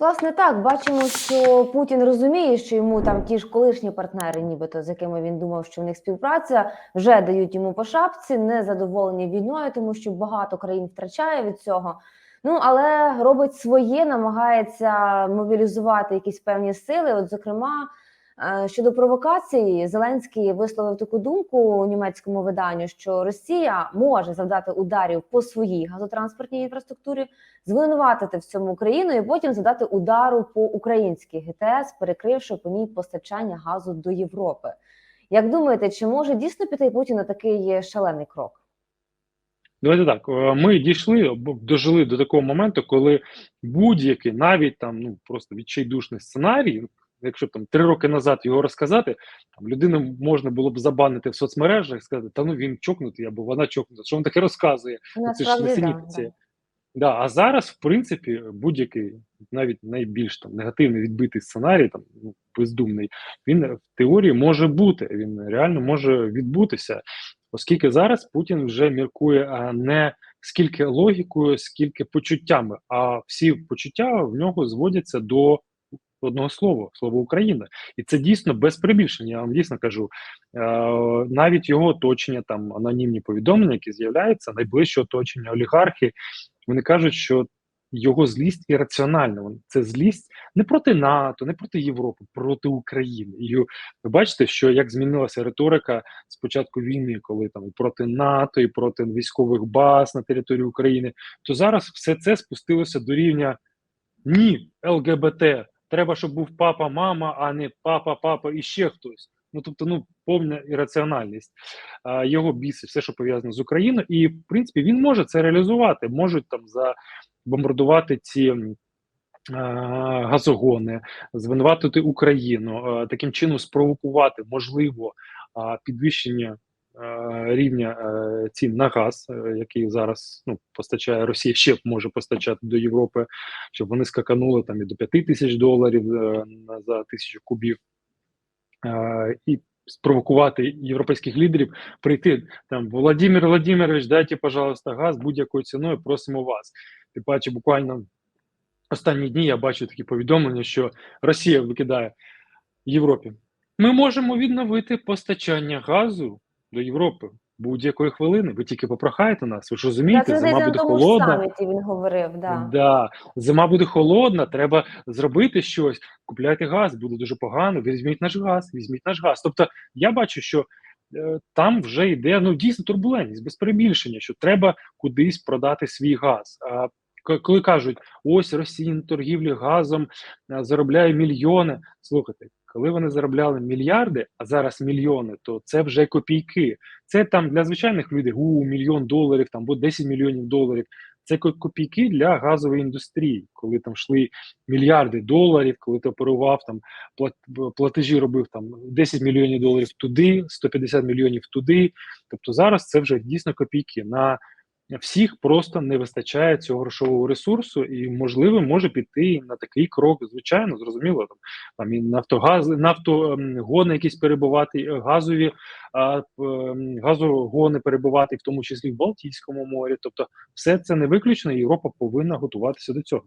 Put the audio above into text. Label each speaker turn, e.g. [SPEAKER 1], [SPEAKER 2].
[SPEAKER 1] Власне, так бачимо, що Путін розуміє, що йому там ті ж колишні партнери, нібито з якими він думав, що в них співпраця, вже дають йому по шапці, не задоволені війною, тому що багато країн втрачає від цього. Ну але робить своє, намагається мобілізувати якісь певні сили. От, зокрема, щодо провокації, Зеленський висловив таку думку у німецькому виданню, що Росія може завдати ударів по своїй газотранспортній інфраструктурі, звинуватити в цьому Україну і потім задати удару по українській ГТС, перекривши по ній постачання газу до Європи. Як думаєте, чи може дійсно піти Путін на такий шалений крок?
[SPEAKER 2] Давайте так. е, Ми дійшли, дожили до такого моменту, коли будь-який, навіть там ну просто відчайдушний сценарій, якщо б там три роки назад його розказати, там людину можна було б забанити в соцмережах, і сказати, та ну він чокнутий або вона чокнута. Що він таке розказує? Це ж
[SPEAKER 1] Насправді, да,
[SPEAKER 2] а зараз, в принципі, будь-який, навіть найбільш там негативний відбитий сценарій, там ну, бездумний, він в теорії може бути, він реально може відбутися, оскільки зараз Путін вже міркує а, не скільки логікою, скільки почуттями, а всі почуття в нього зводяться до одного слова слова Україна, і це дійсно без прибільшення. Я вам дійсно кажу. Е, навіть його оточення, там анонімні повідомлення, які з'являються, найближче оточення олігархи. Вони кажуть, що його злість ірраціональна. Це злість не проти НАТО, не проти Європи, проти України. І ви бачите, що як змінилася риторика з початку війни, коли там проти НАТО, і проти військових баз на території України, то зараз все це спустилося до рівня ні, ЛГБТ. Треба, щоб був папа, мама, а не папа, папа і ще хтось. Ну тобто, ну повна ірраціональність. А, його бісить все, що пов'язано з Україною, і в принципі він може це реалізувати. Можуть там забомбардувати ці газогони, звинуватити Україну, таким чином спровокувати можливо підвищення. Е, Рівня е, цін на газ, е, який зараз ну постачає Росія, ще може постачати до Європи, щоб вони скаканули там і до 5 тисяч доларів за тисячу кубів, і спровокувати європейських лідерів прийти там Володимир Владимирович, дайте, пожалуйста, газ будь-якою ціною, просимо вас. Ти бачиш, буквально останні дні я бачу такі повідомлення, що Росія викидає Європі. Ми можемо відновити постачання газу до Європи будь-якої хвилини. Ви тільки попрохаєте нас. Ви ж розумієте,
[SPEAKER 1] це
[SPEAKER 2] зима буде холодна.
[SPEAKER 1] саміті він говорив. Да.
[SPEAKER 2] Да. Зима буде холодна, треба зробити щось. Купляйте газ, буде дуже погано. Візьміть наш газ, візьміть наш газ. Тобто я бачу, що е, там вже йде ну дійсно турбулентність, без перебільшення, що треба кудись продати свій газ. А коли кажуть, ось Росія на торгівлі газом заробляє мільйони. Слухайте, коли вони заробляли мільярди, а зараз мільйони, то це вже копійки. Це там для звичайних людей у мільйон доларів, там або 10 мільйонів доларів. Це копійки для газової індустрії, коли там йшли мільярди доларів, коли ти оперував там плат- платежі робив там 10 мільйонів доларів туди, 150 мільйонів туди. Тобто зараз це вже дійсно копійки. На всіх просто не вистачає цього грошового ресурсу, і можливо може піти на такий крок. Звичайно, зрозуміло там там і нафтогаз, нафтогони якісь перебувати, е, газові а, ем, газогони перебувати, в тому числі в Балтійському морі. Тобто, все це не виключно. і Європа повинна готуватися до цього.